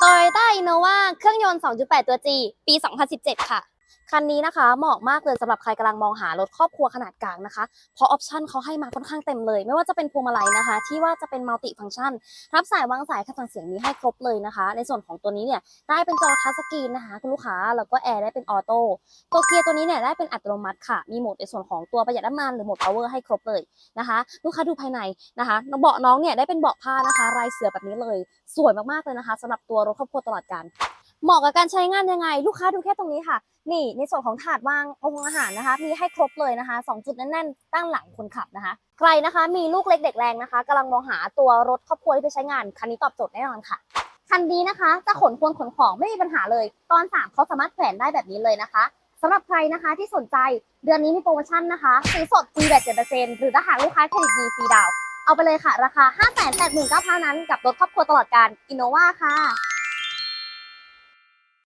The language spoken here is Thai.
โตโยต้าอินโนวาเครื่องยนต์ 2.8 ตัว G ปี 2017 ค่ะ คันนี้นะคะเหมาะมากเลยสำหรับใครกำลังมองหารถครอบครัวขนาดกลางนะคะ เพราะออปชันเขาให้มาค่อนข้างเต็มเลย ไม่ว่าจะเป็นพวงมาลัยนะคะ ที่ว่าจะเป็นมัลติฟัง c t ชัน รับสายวางสายขับสั่งเสียงมีให้ครบเลยนะคะ ในส่วนของตัวนี้เนี่ยได้เป็นจอทัชสกรีนนะคะคุณลูกค้าแล้วก็แอร์ได้เป็นออโต้ตัวเกียร์ตัวนี้เนี่ยได้เป็นอัตโนมัติค่ะ มีโหมดในส่วนของตัวประหยัดน้ำมันหรือโหมด power ให้ครบเลยนะคะ ลูกค้าดูภายในนะคะเบาะน้องเนี่ยได้เป็นเบาะผ้านะคะลายเสือแบบนี้เลย สวยมากๆเลยนะคะสำหรับตัวรถครอบครัวตลอดการ เหมาะกับการใช้งานยังไง ลูกค้าดูแค่ตรงนี้ค่ะ นี่ในส่วนของถาดวางองค์อาหารนะคะ มีให้ครบเลยนะคะสองจุดแน่นๆ ตั้งหลังคนขับนะคะ ใครนะคะมีลูกเล็กเด็กแรงนะคะกำลังมองหาตัวรถครอบครัวที่ไปใช้งาน คันนี้ตอบโจทย์แน่นอนค่ะคันนี้นะคะ จะขนควรขนของไม่มีปัญหาเลย ตอน 3เขาสามารถแขวนได้แบบนี้เลยนะคะสำหรับใครนะคะที่สนใจเดือนนี้มีโปรโมชั่นนะคะซื้อสดฟรีแบบ7%หรือถ้าหากลูกค้าเครดิตดีฟรีดาวเอาไปเลยค่ะ ราคา 589,900นั้นกับรถครอบครัวตลอดการอินโนวาค่ะ